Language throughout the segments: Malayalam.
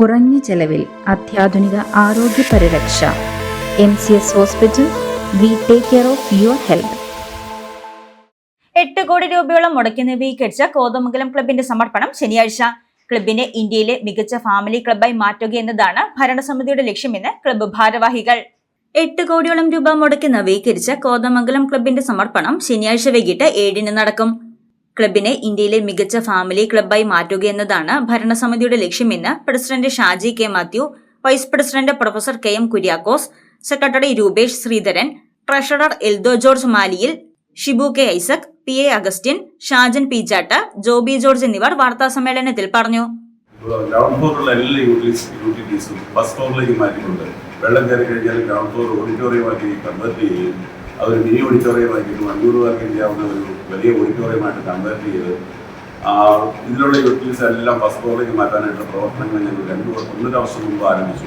കുറഞ്ഞ ചെലവിൽ അത്യാധുനിക ആരോഗ്യ പരിരക്ഷ. M C S hospital we take care of your health. എട്ട് കോടി രൂപയോളം മുടക്കി നവീകരിച്ച കോതമംഗലം ക്ലബിന്റെ സമർപ്പണം ശനിയാഴ്ച. ക്ലബിനെ ഇന്ത്യയിലെ മികച്ച ഫാമിലി ക്ലബായി മാറ്റുക എന്നതാണ് ഭരണസമിതിയുടെ ലക്ഷ്യമെന്ന് ക്ലബ്ബ് ഭാരവാഹികൾ. എട്ട് കോടിയോളം രൂപ മുടക്കി നവീകരിച്ച കോതമംഗലം ക്ലബിന്റെ സമർപ്പണം ശനിയാഴ്ച വൈകിട്ട് ഏഴിന് നടക്കും. ക്ലബിനെ ഇന്ത്യയിലെ മികച്ച ഫാമിലി ക്ലബ്ബായി മാറ്റുക എന്നതാണ് ഭരണസമിതിയുടെ ലക്ഷ്യമെന്ന് president Shaji K Mathew vice president professor K M Kuriakose secretary Rupesh Sreedharan treasurer Eldho George മാലിയിൽ Shibu K Isaac P A Augustine Shajan P ചാട്ട Joby George എന്നിവർ വാർത്താസമ്മേളനത്തിൽ പറഞ്ഞു. ഗ്രൗണ്ട് ഫ്ലോറിലുള്ള എല്ലാ യൂട്ടിലിറ്റി യൂട്ടിലിറ്റീസും ഫസ്റ്റ് ഫ്ലോറിലേക്ക് മാറ്റിയിട്ടുണ്ട് വെള്ളം കയറി കഴിഞ്ഞാൽ ഗ്രൗണ്ട് ഫ്ലോർ ഓഡിറ്റോറിയമാക്കി കൺവേർട്ട് ചെയ്യുകയും അതൊരു മിനി ഓഡിറ്റോറിയമായിരിക്കും അഞ്ഞൂറ് പേർക്ക് ചെയ്യാവുന്ന ഒരു വലിയ ഓഡിറ്റോറിയമായിട്ട് കൺവേർട്ട് ചെയ്ത് ഇതിലുള്ള യൂട്ടിലിറ്റീസ് എല്ലാം ഫസ്റ്റ് ഫ്ലോറിലേക്ക് മാറ്റാനായിട്ടുള്ള പ്രവർത്തനങ്ങൾ ഞങ്ങൾ രണ്ട് ഒന്നര വർഷം മുമ്പ് ആരംഭിച്ചു.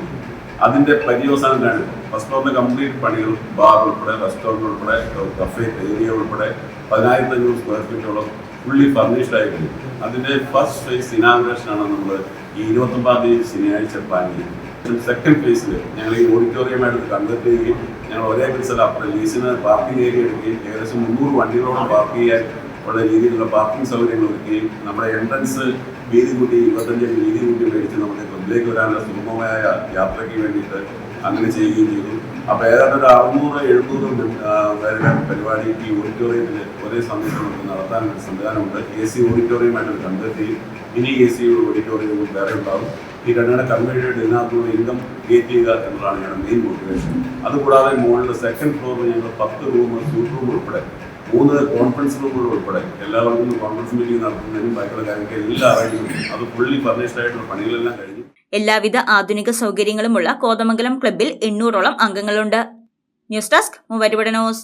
അതിന്റെ പര്യവസാനത്തിലാണ് ഫസ്റ്റ് ഫ്ലോറിന്റെ കംപ്ലീറ്റ് പണികൾ ബാർ ഉൾപ്പെടെ റെസ്റ്റോറന്റ് ഉൾപ്പെടെ കഫേ ഏരിയ ഉൾപ്പെടെ പതിനായിരത്തി അഞ്ഞൂറ് സ്ക്വയർ ഫീറ്റോളം ഫുള്ളി ഫർണിഷ്ഡ് ആയിട്ടുണ്ട് അതിന്റെ ഫസ്റ്റ് ഫേസ് ഇനാഗ്രേഷൻ ആണ് നമ്മൾ ഈ ഇരുപത്തൊമ്പതാം തീയതി ശനിയാഴ്ച പ്ലാൻ ചെയ്യുന്നത് സെക്കൻഡ് ഫേസിൽ ഞങ്ങൾ ഈ ഓഡിറ്റോറിയമായിട്ട് കൺവെർട്ട് ചെയ്യുകയും ഞങ്ങൾ ഒരേ സ്ഥലം അപ്പുറം ലീസിന് പാർക്കിംഗ് ഏരിയ എടുക്കുകയും ഏകദേശം മുന്നൂറ് വണ്ടികളോളം പാർക്ക് ചെയ്യാൻ ഉള്ള രീതിയിലുള്ള പാർക്കിംഗ് സൗകര്യങ്ങൾ ഒരുക്കുകയും നമ്മുടെ എൻട്രൻസ് വീതി കൂട്ടി ഇരുപത്തഞ്ച് വീതി കൂട്ടി മേടിച്ച് നമുക്ക് ക്ലബിലേക്ക് വരാനുള്ള സുഗമമായ യാത്രയ്ക്ക് വേണ്ടിയിട്ട് അങ്ങനെ ചെയ്യുകയും ചെയ്തു. അപ്പോൾ ഏതാണ്ട് ഒരു അറുന്നൂറ് എഴുന്നൂറ് പേരുടെ പരിപാടി ഈ ഓഡിറ്റോറിയത്തിൽ ഒരേ സമയത്ത് നമുക്ക് നടത്താൻ ഒരു സംവിധാനമുണ്ട് എ സി ഓഡിറ്റോറിയമായിട്ട് കണ്ടെത്തി ഇനി എ സി ഓഡിറ്റോറിയം വേറെ ഉണ്ടാവും. ഈ രണ്ടുകൂടെ കൺവേർട്ട് ചെയ്ത് ഇതിനകത്തുള്ള ഇൻകം ക്രിയേറ്റ് ചെയ്യുക എന്നുള്ളതാണ് ഞങ്ങളുടെ മെയിൻ മോട്ടിവേഷൻ അതുകൂടാതെ മുകളിൽ സെക്കൻഡ് ഫ്ലോറിൽ ഞങ്ങൾ പത്ത് റൂം സ്യൂട്ട് റൂം ഉൾപ്പെടെ മൂന്ന് കോൺഫറൻസ് റൂമുകൾ ഉൾപ്പെടെ എല്ലാവർക്കും കോൺഫറൻസ് മീറ്റിംഗ് നടത്തുന്നതിനും ബാക്കിയുള്ള കാര്യങ്ങൾക്ക് എല്ലാ അറേഞ്ച്മെന്റും അത് ഫുള്ളി ഫർണിഷ്ഡ് ആയിട്ടുള്ള പണികളെല്ലാം കഴിഞ്ഞു. എല്ലാവിധ ആധുനിക സൗകര്യങ്ങളുമുള്ള കോതമംഗലം ക്ലബിൽ എണ്ണൂറോളം അംഗങ്ങളുണ്ട്. News desk മൂവരുപടനോസ്